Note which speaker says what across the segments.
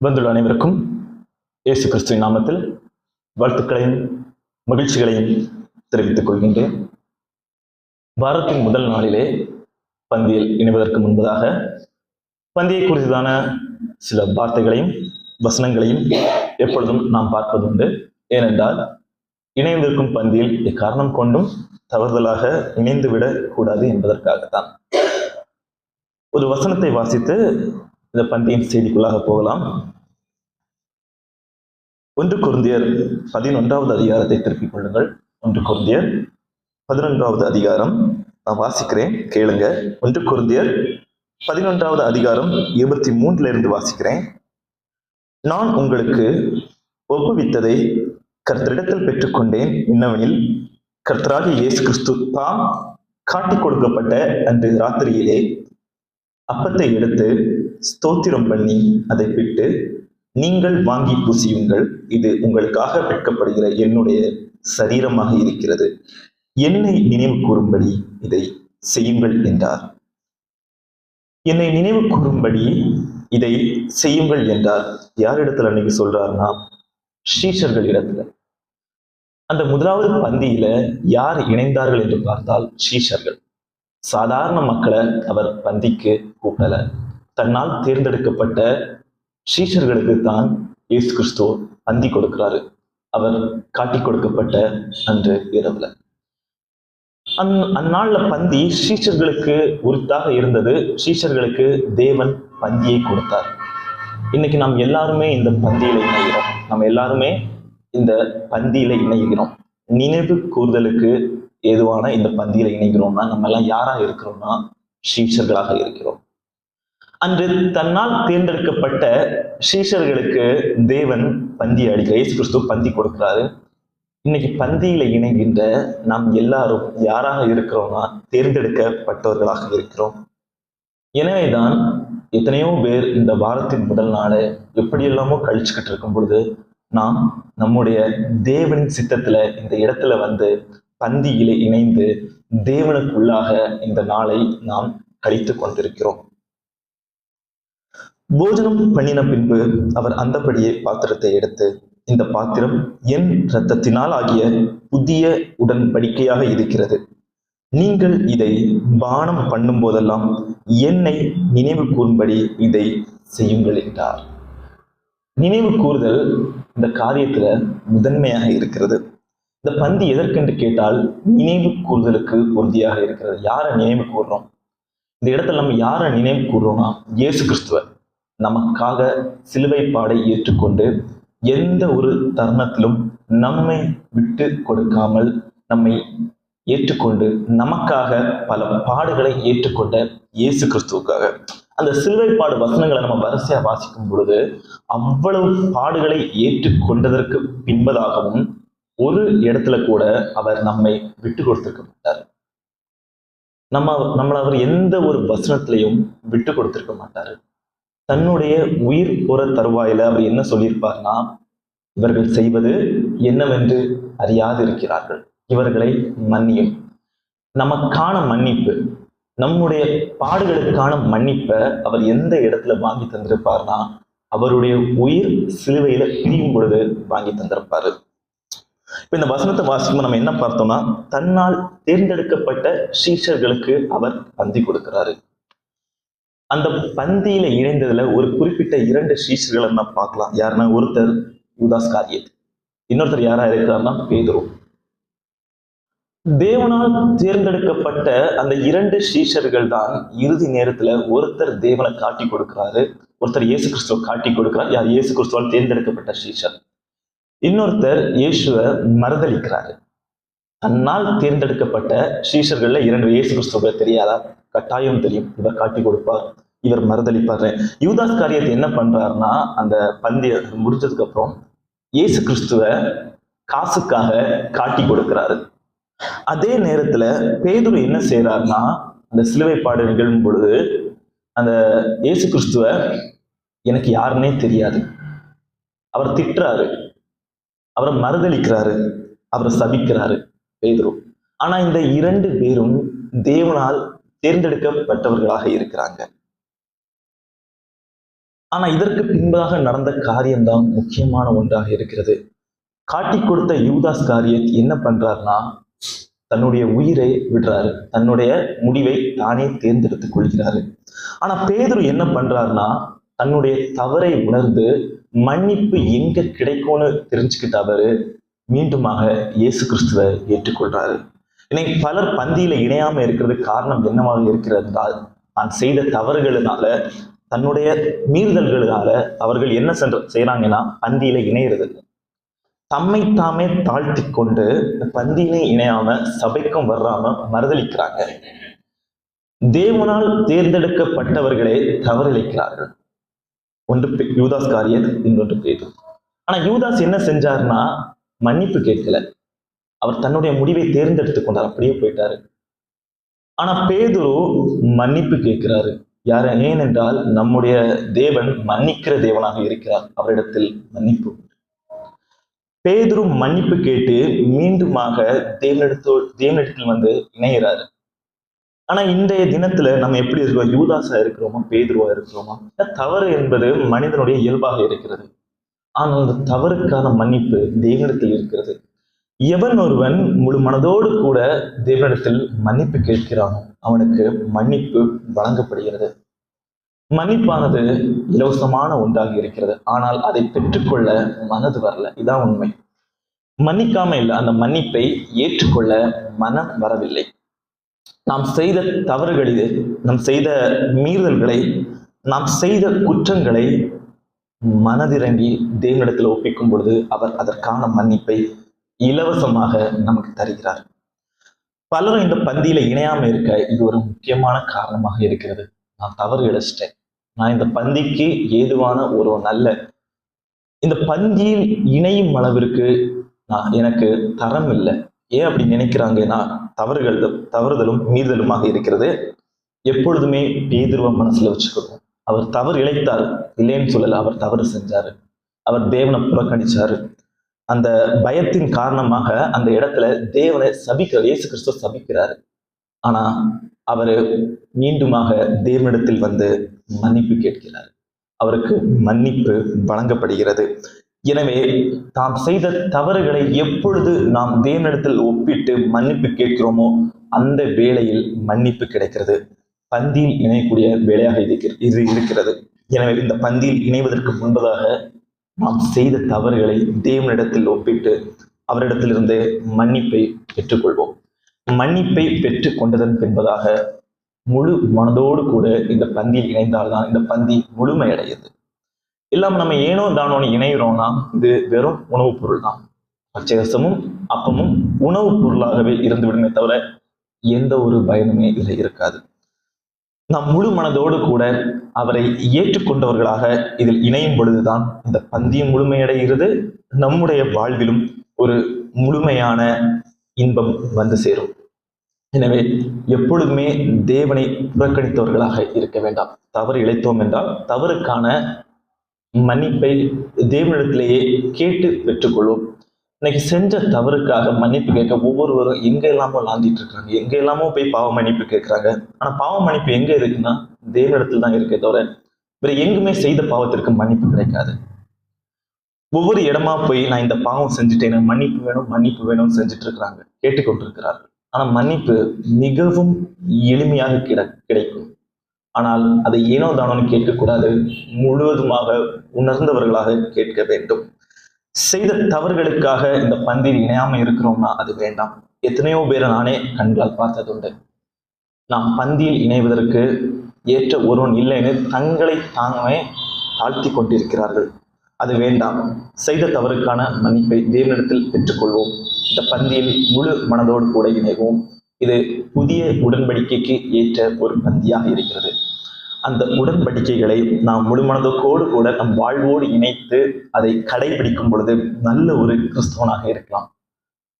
Speaker 1: வந்துள்ள அனைவருக்கும் இயேசு கிறிஸ்துவின் நாமத்தில் வாழ்த்துக்களையும் மகிழ்ச்சிகளையும் தெரிவித்துக் கொள்கின்றேன். வாரத்தின் முதல் நாளிலே பந்தியில் இணைவதற்கு முன்பதாக பந்தியை குறித்தான சில வார்த்தைகளையும் வசனங்களையும் எப்பொழுதும் நாம் பார்ப்பதுண்டு. ஏனென்றால் இணைந்திருக்கும் பந்தியில் எக்காரணம் கொண்டும் தவறுதலாக இணைந்துவிடக் கூடாது என்பதற்காகத்தான். ஒரு வசனத்தை வாசித்து இந்த பண்டிகையின் செய்திக்குள்ளாக போகலாம். ஒன்று குருந்தியர் பதினொன்றாவது அதிகாரத்தை திருப்பிக் கொள்ளுங்கள். ஒன்று குருந்தியர் பதினொன்றாவது அதிகாரம். நான் வாசிக்கிறேன் கேளுங்க. ஒன்று குருந்தியர் பதினொன்றாவது அதிகாரம் இருபத்தி மூன்றுல இருந்து வாசிக்கிறேன். நான் உங்களுக்கு ஒப்புவித்ததை கர்த்தரிடத்தில் பெற்றுக்கொண்டேன். என்னவெனில் கர்த்தராகிய இயேசு கிறிஸ்து தாம் காட்டிக் கொடுக்கப்பட்ட அன்று ராத்திரியிலே அப்பத்தை எடுத்து ஸ்தோத்திரம் பண்ணி அதை பிட்டு நீங்கள் வாங்கி பூசியுங்கள். இது உங்களுக்காக வெட்கப்படுகிற என்னுடைய சரீரமாக இருக்கிறது. என்னை நினைவு கூறும்படி இதை செய்யுங்கள் என்றார். என்னை நினைவு கூறும்படி இதை செய்யுங்கள் என்றார். யாரிடத்துல அன்னைக்கு சொல்றாருன்னா ஸ்ரீஷர்கள் இடத்துல. அந்த முதலாவது பந்தியில யார் இணைந்தார்கள் என்று பார்த்தால் ஸ்ரீஷர்கள் சாதாரண மக்களை அவர் பந்திக்கு கூப்பிடல. தன்னால் தேர்ந்தெடுக்கப்பட்ட ஸ்ரீஷர்களுக்கு தான் இயேசு கிறிஸ்துவ பந்தி கொடுக்கிறாரு. அவர் காட்டி கொடுக்கப்பட்ட அன்று இரவுல. அந் அந்நாள்ல பந்தி ஸ்ரீஷர்களுக்கு உரித்தாக இருந்தது. ஸ்ரீஷர்களுக்கு தேவன் பந்தியை கொடுத்தார். இன்னைக்கு நாம் எல்லாருமே இந்த பந்தியில இணைகிறோம். நம்ம எல்லாருமே இந்த பந்தியில இணைகிறோம். நினைவு கூறுதலுக்கு ஏதுவான இந்த பந்தியில இணைகிறோம்னா நம்ம எல்லாம் யாரா இருக்கிறோம்னா சீஷர்களாக இருக்கிறோம். அன்று தன்னால் தேர்ந்தெடுக்கப்பட்ட சீஷர்களுக்கு தேவன் பந்தி அடிக்கிற இயேசு கிறிஸ்துவ பந்தி கொடுக்கிறாரு. இன்னைக்கு பந்தியில இணைகின்ற நாம் எல்லாரும் யாராக இருக்கிறோம்னா தேர்ந்தெடுக்கப்பட்டவர்களாக இருக்கிறோம். எனவேதான் எத்தனையோ பேர் இந்த வாரத்தின் முதல் நாளை எப்படியெல்லாமோ கழிச்சுக்கிட்டு இருக்கும் பொழுது நாம் நம்முடைய தேவனின் சித்தத்துல இந்த இடத்துல வந்து பந்தியிலே இணைந்து தேவனுக்குள்ளாக இந்த நாளை நாம் கழித்து கொண்டிருக்கிறோம். போஜனம் பண்ணின பின்பு அவர் அந்தபடியே பாத்திரத்தை எடுத்து இந்த பாத்திரம் என் இரத்தத்தினால் ஆகிய புதிய உடன்படிக்கையாக இருக்கிறது. நீங்கள் இதை பானம் பண்ணும் போதெல்லாம் என்னை நினைவு கூறும்படி இதை செய்யுங்கள் என்றார். நினைவு கூறுதல் இந்த காரியத்துல முதன்மையாக இருக்கிறது. இந்த பந்தி எதற்கென்று கேட்டால் நினைவு கூறுதலுக்கு உறுதியாக இருக்கிறது. யாரை நினைவு கூறுறோம்? இந்த இடத்துல நம்ம யாரை நினைவு கூறுறோம்னா இயேசு கிறிஸ்துவர் நமக்காக சிலுவை பாடை ஏற்றுக்கொண்டு எந்த ஒரு தருணத்திலும் நம்மை விட்டு கொடுக்காமல் நம்மை ஏற்றுக்கொண்டு நமக்காக பல பாடுகளை ஏற்றுக்கொண்ட இயேசு கிறிஸ்துவுக்காக. அந்த சிலுவை பாடு வசனங்களை நம்ம வரிசையா வாசிக்கும் பொழுது அவ்வளவு பாடுகளை ஏற்றுக்கொண்டதற்கு பின்பதாகவும் ஒரு இடத்துல கூட அவர் நம்மை விட்டு கொடுத்திருக்க மாட்டார். நம்ம நம்மளை அவர் எந்த ஒரு வசனத்திலையும் விட்டு கொடுத்திருக்க மாட்டாரு. தன்னுடைய உயிர் போற தருவாயில அவர் என்ன சொல்லியிருப்பார்னா இவர்கள் செய்வது என்னவென்று அறியாது இருக்கிறார்கள் இவர்களை மன்னியும். நமக்கான மன்னிப்பு நம்முடைய பாடுகளுக்கான மன்னிப்பை அவர் எந்த இடத்துல வாங்கி தந்திருப்பார்னா அவருடைய உயிர் சிலுவையில பிரியும் பொழுது வாங்கி தந்திருப்பாரு. இப்ப இந்த வசனத்தை வாசிக்கும் நம்ம என்ன பார்த்தோம்னா தன்னால் தேர்ந்தெடுக்கப்பட்ட சீஷர்களுக்கு அவர் பந்தி கொடுக்கிறாரு. அந்த பந்தியில இணைந்ததுல ஒரு குறிப்பிட்ட இரண்டு சீஷர்களை நம்ம பார்க்கலாம். யாருன்னா ஒருத்தர் உதாஸ் காரியத் இன்னொருத்தர் யாரா இருக்கிறாருன்னா பேதுரு. தேவனால் தேர்ந்தெடுக்கப்பட்ட அந்த இரண்டு சீஷர்கள் தான் இறுதி நேரத்துல ஒருத்தர் தேவனை காட்டி கொடுக்கிறாரு ஒருத்தர் இயேசு கிறிஸ்துவ காட்டி கொடுக்கிறார். யார்? இயேசு கிறிஸ்துவால் தேர்ந்தெடுக்கப்பட்ட சீஷர். இன்னொருத்தர் இயேசுவை மறுதளிக்கிறாரு. தன்னால் தேர்ந்தெடுக்கப்பட்ட சீஷர்கள்ல இரண்டு இயேசு கிறிஸ்துவ தெரியாதா? கட்டாயம் தெரியும். இவர் காட்டி கொடுப்பார். இவர் மறுதளிப்பாரு. யூதாஸ் காரியத்தை என்ன பண்றாருன்னா அந்த பந்திய முடிச்சதுக்கு அப்புறம் இயேசு கிறிஸ்துவ காசுக்காக காட்டி கொடுக்கிறாரு. அதே நேரத்துல பேதுரு என்ன செய்யறாருன்னா அந்த சிலுவை பாடு நிகழும் பொழுது அந்த இயேசு கிறிஸ்துவ எனக்கு யாருன்னே தெரியாது. அவர் திட்டுறாரு. அவரை மறுதளிக்கிறாரு அவரை சபிக்கிறாரு பேதுரு. ஆனா இந்த இரண்டு பேரும் தேவனால் தேர்ந்தெடுக்கப்பட்டவர்களாக இருக்கிறாங்க. ஆனா இதற்கு பின்பதாக நடந்த காரியம்தான் முக்கியமான ஒன்றாக இருக்கிறது. காட்டி கொடுத்த யூதாஸ் காரியத் என்ன பண்றாருன்னா தன்னுடைய உயிரை விடுறாரு. தன்னுடைய முடிவை தானே தேர்ந்தெடுத்துக் கொள்கிறாரு. ஆனா பேதுரு என்ன பண்றாருன்னா தன்னுடைய தவறை உணர்ந்து மன்னிப்பு எங்க கிடைக்கும்னு தெரிஞ்சுக்கிட்ட அவரு மீண்டுமாக இயேசு கிறிஸ்துவை ஏற்றுக்கொள்றாரு. இன்னைக்கு பலர் பந்தியில இணையாம இருக்கிறது காரணம் என்னவாக இருக்கிறது என்றால் தான் செய்த தவறுகளினால தன்னுடைய மீறுதல்களினால அவர்கள் என்ன சென்ற செய்யறாங்கன்னா பந்தியில இணையிறது தம்மை தாமே தாழ்த்தி கொண்டு பந்தியிலே இணையாம சபைக்கும் வராம மறுதளிக்கிறாங்க. தேவனால் தேர்ந்தெடுக்கப்பட்டவர்களே தவறிழைக்கிறார்கள். ஒன்று பே- யூதாஸ் காரியர் இன்னொன்று பேதுரு ஆனா யூதாஸ் என்ன செஞ்சாருன்னா மன்னிப்பு கேட்கல. அவர் தன்னுடைய முடிவை தேர்ந்தெடுத்துக் கொண்டார் அப்படியே போயிட்டாரு. ஆனா பேதுரு மன்னிப்பு கேட்கிறாரு. யார? ஏனென்றால் நம்முடைய தேவன் மன்னிக்கிற தேவனாக இருக்கிறார். அவரிடத்தில் மன்னிப்பு உண்டு. பேதுரு மன்னிப்பு கேட்டு மீண்டுமாக தேவனிடத்தோ தேவனிடத்தில் வந்து இணைகிறாரு ஆனா இன்றைய தினத்துல நம்ம எப்படி இருக்கிறோம்? யூதாசா இருக்கிறோமா? பேதுருவா இருக்கிறோமா? தவறு என்பது மனிதனுடைய இயல்பாக இருக்கிறது. ஆனால் அந்த தவறுக்கான மன்னிப்பு தேவனிடத்தில் இருக்கிறது. எவன் ஒருவன் முழு மனதோடு கூட தேவனிடத்தில் மன்னிப்பு கேட்கிறானோ அவனுக்கு மன்னிப்பு வழங்கப்படுகிறது. மன்னிப்பானது இலவசமான ஒன்றாக இருக்கிறது. ஆனால் அதை பெற்றுக்கொள்ள மனது வரல. இதான் உண்மை. மன்னிக்காம இல்லை அந்த மன்னிப்பை ஏற்றுக்கொள்ள மனம் வரவில்லை. நாம் செய்த தவறுகளிலே நாம் செய்த மீறுதல்களை நாம் செய்த குற்றங்களை மனதிறங்கி தேவனிடத்தில் ஒப்பிக்கும் பொழுது அவர் அதற்கான மன்னிப்பை இலவசமாக நமக்கு தருகிறார். பலரும் இந்த பந்தியில இணையாம இருக்க இது ஒரு முக்கியமான காரணமாக இருக்கிறது. நான் தவறு இழைச்சிட்டேன் நான் இந்த பந்திக்கு ஏதுவான ஒரு நல்ல இந்த பந்தியில் இணையும் அளவிற்கு நான் எனக்கு தரம் இல்லை. ஏன் அப்படி நினைக்கிறாங்கன்னா தவறுகள் தவறுதலும் மீறுதலுமாக இருக்கிறது. எப்பொழுதுமே பேதுருவம் மனசுல வச்சுக்கணும் அவர் தவறு இழைத்தார். இல்லைன்னு சொல்லல அவர் தவறு செஞ்சாரு. அவர் தேவனை புறக்கணிச்சாரு. அந்த பயத்தின் காரணமாக அந்த இடத்துல தேவனை சபிக்க இயேசு கிறிஸ்துவ சபிக்கிறாரு. ஆனா அவர் மீண்டுமாக தேவனிடத்தில் வந்து மன்னிப்பு கேட்கிறார். அவருக்கு மன்னிப்பு வழங்கப்படுகிறது. எனவே தாம் செய்த தவறுகளை எப்பொழுது நாம் தேவனிடத்தில் ஒப்பிட்டு மன்னிப்பு கேட்கிறோமோ அந்த வேளையில் மன்னிப்பு கிடைக்கிறது. பந்தியில் இணையக்கூடிய வேலையாக இருக்கிற- இது இருக்கிறது. எனவே இந்த பந்தியில் இணைவதற்கு முன்பதாக நாம் செய்த தவறுகளை தேவனிடத்தில் ஒப்பிட்டு அவரிடத்திலிருந்து மன்னிப்பை பெற்றுக்கொள்வோம். மன்னிப்பை பெற்று கொண்டதன் பின்பதாக முழு மனதோடு கூட இந்த பந்தியில் இணைந்தால்தான் இந்த பந்தி முழுமையடையுது. இல்லாம நம்ம ஏனோ தானோன்னு இணைகிறோம்னா இது வெறும் உணவுப் பொருள் தான். பச்சைரசமும் அப்பமும் உணவுப் பொருளாகவே இருந்து விடுமே தவிர எந்த ஒரு பயனுமே இதில் இருக்காது. நாம் முழு மனதோடு கூட அவரை ஏற்றுக்கொண்டவர்களாக இதில் இணையும் பொழுதுதான் இந்த பந்தியம் முழுமையடைகிறது. நம்முடைய வாழ்விலும் ஒரு முழுமையான இன்பம் வந்து சேரும். எனவே எப்பொழுதுமே தேவனை புறக்கணித்தவர்களாக இருக்க வேண்டாம். தவறு இழைத்தோம் என்றால் தவறுக்கான மன்னிப்பை தேவனிடத்திலேயே கேட்டு பெற்றுக்கொள்வோம். இன்னைக்கு செஞ்ச தவறுக்காக மன்னிப்பு கேட்க ஒவ்வொருவரும் எங்க எல்லாமோ லாந்திட்டு இருக்காங்க. எங்க எல்லாமோ போய் பாவ மன்னிப்பு கேட்கிறாங்க. ஆனா பாவ மன்னிப்பு எங்க இருக்குன்னா தேவனிடத்தில் தான் இருக்கே தவிர வேற எங்குமே செய்த பாவத்திற்கு மன்னிப்பு கிடைக்காது. ஒவ்வொரு இடமா போய் நான் இந்த பாவம் செஞ்சுட்டேன் மன்னிப்பு வேணும் மன்னிப்பு வேணும்னு செஞ்சுட்டு இருக்கிறாங்க. கேட்டுக்கொண்டிருக்கிறார்கள். ஆனா மன்னிப்பு மிகவும் எளிமையாக கிட கிடைக்கும். ஆனால் அதை ஏனோ தானோன்னு கேட்கக்கூடாது. முழுவதுமாக உணர்ந்தவர்களாக கேட்க வேண்டும். செய்த தவறுகளுக்காக இந்த பந்தியில் இணையாம இருக்கிறோம்னா அது வேண்டாம். எத்தனையோ பேரை நானே கண்களால் பார்த்ததுண்டு. நாம் பந்தியில் இணைவதற்கு ஏற்ற ஒருவன் இல்லைன்னு தங்களை தாங்கவே தாழ்த்தி கொண்டிருக்கிறார்கள். அது வேண்டாம். செய்த தவறுக்கான மன்னிப்பை தேவனிடத்தில் பெற்றுக்கொள்வோம். இந்த பந்தியில் முழு மனதோடு கூட இணைவோம். இது புதிய உடன்படிக்கைக்கு ஏற்ற ஒரு பந்தியாக இருக்கிறது. அந்த உடன்படிக்கைகளை நாம் முழுமனதுக்கோடு கூட நம் வாழ்வோடு இணைத்து அதை கடைபிடிக்கும் பொழுது நல்ல ஒரு கிறிஸ்தவனாக இருக்கலாம்.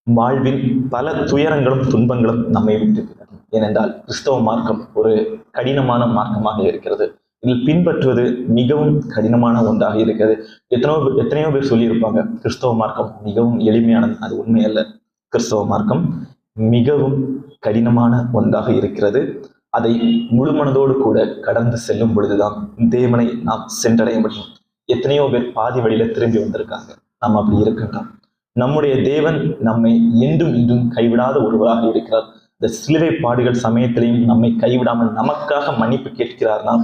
Speaker 1: வாழ்வில் பல துயரங்களும் துன்பங்களும் நம்மை விட்டிருக்கிறது ஏனென்றால் கிறிஸ்தவ மார்க்கம் ஒரு கடினமான மார்க்கமாக இருக்கிறது. இதில் பின்பற்றுவது மிகவும் கடினமான ஒன்றாக இருக்கிறது. எத்தனையோ பேர்- எத்தனையோ பேர் சொல்லியிருப்பாங்க கிறிஸ்தவ மார்க்கம் மிகவும் எளிமையானது அது உண்மையல்ல. கிறிஸ்தவ மார்க்கம் மிகவும் கடினமான ஒன்றாக இருக்கிறது. அதை முழு மனதோடு கூட கடந்து செல்லும் பொழுதுதான் தேவனை நாம் சென்றடைய முடியும். எத்தனையோ பேர் பாதி வழியில திரும்பி வந்திருக்காங்க. நாம் அப்படி இருக்கின்றோம் நம்முடைய தேவன் நம்மை என்றும் இன்றும் கைவிடாத ஒருவராக இருக்கிறார். இந்த சிலுவை பாடுகள் சமயத்திலையும் நம்மை கைவிடாமல் நமக்காக மன்னிப்பு கேட்கிறார்னா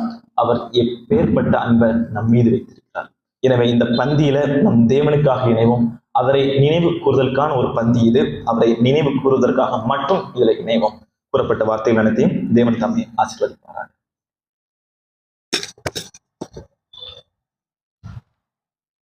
Speaker 1: அவர் எப்பேற்பட்ட அன்பை நம் மீது வைத்திருக்கிறார். எனவே இந்த பந்தியில நம் தேவனுக்காக இணைவோம். அவரை நினைவு கூறுதலுக்கான ஒரு பந்தி இது. அவரை நினைவு கூறுவதற்காக மட்டும் இதில் இணைவோம். கூறப்பட்ட வார்த்தைகள் அனைத்தையும் தேவன் தம்மை ஆசீர்வதிப்பாராக.